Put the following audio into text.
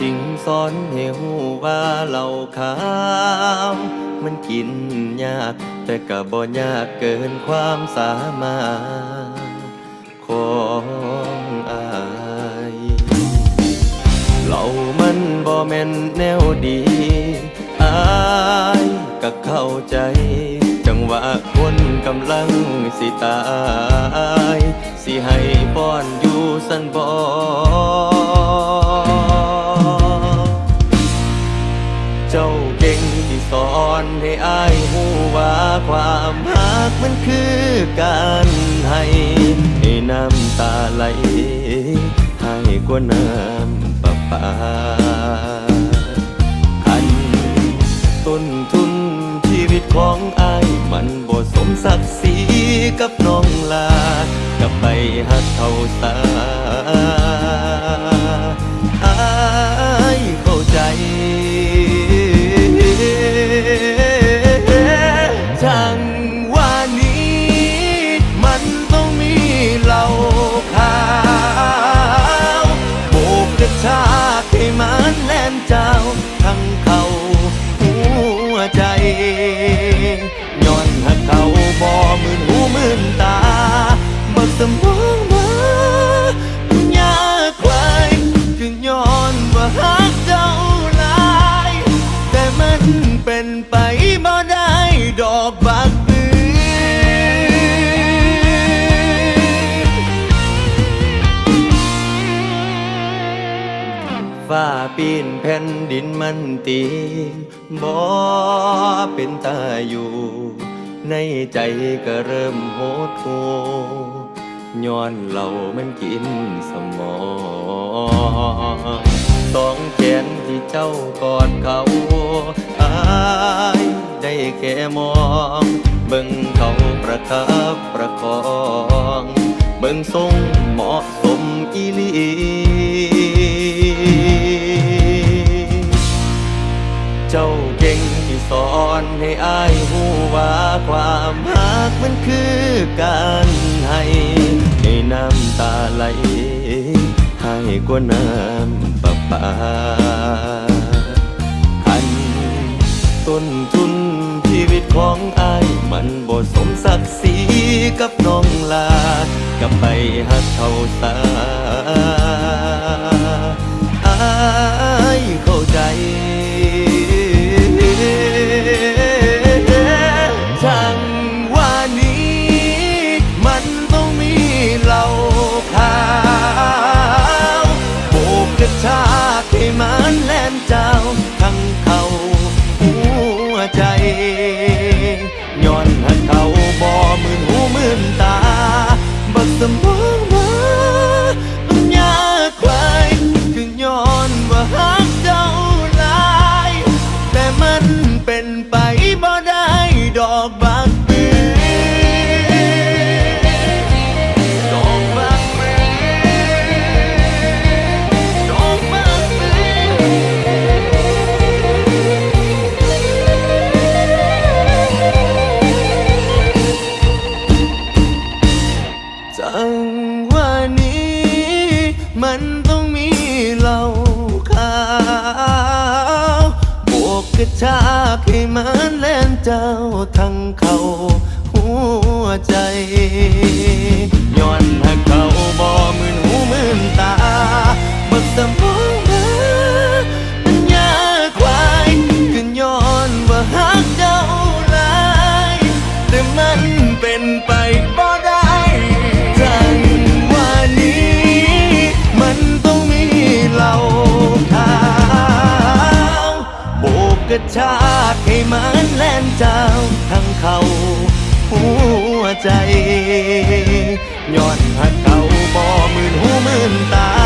จริงสอนให้หูว่าเราขาว มันกินยาก แต่ก็บ่ยากเกินความสามารถของอายเรามันบ่แม่นแนวดีอายก็เข้าใจ จังหวะคนกำลังสิตาย สิให้ป้อนอยู่สันบ่ มันคือการให้ให้น้ำตาไหล ให้กว่าน้ำประปาอันต้นทุนชีวิตของอายมันบ่สมศักดิ์ศรีกับน้องลากับไปหักเขาสา ฟ้าปีนแผ่นดินมันตีบ่เป็นตาอยู่ ในใจก็เริ่มโหดหูย้อนเรามันกินสมองสองแขนที่เจ้ากอดเขาอายได้แค่มอง เบิ่งเขาประคับประคอง เบิ่งทรงเหมาะสมอีลี ความหักมันคือการให้ให้น้ำตาไหล ให้กว่าน้ำประปาอันต้นทุนชีวิตของอายมันบ่สมศักดิ์ศรีกับน้องลากับไปหักเขาสา มันต้องมีเหล่าขาวบวกกระชากให้มันแล่นเจ้าทั้งเขาหัวใจ ชาติให้มันแล่นเจ้าทั้งเขาหัวใจย้อนหัดเขาบ่มื่นหูมื่นตา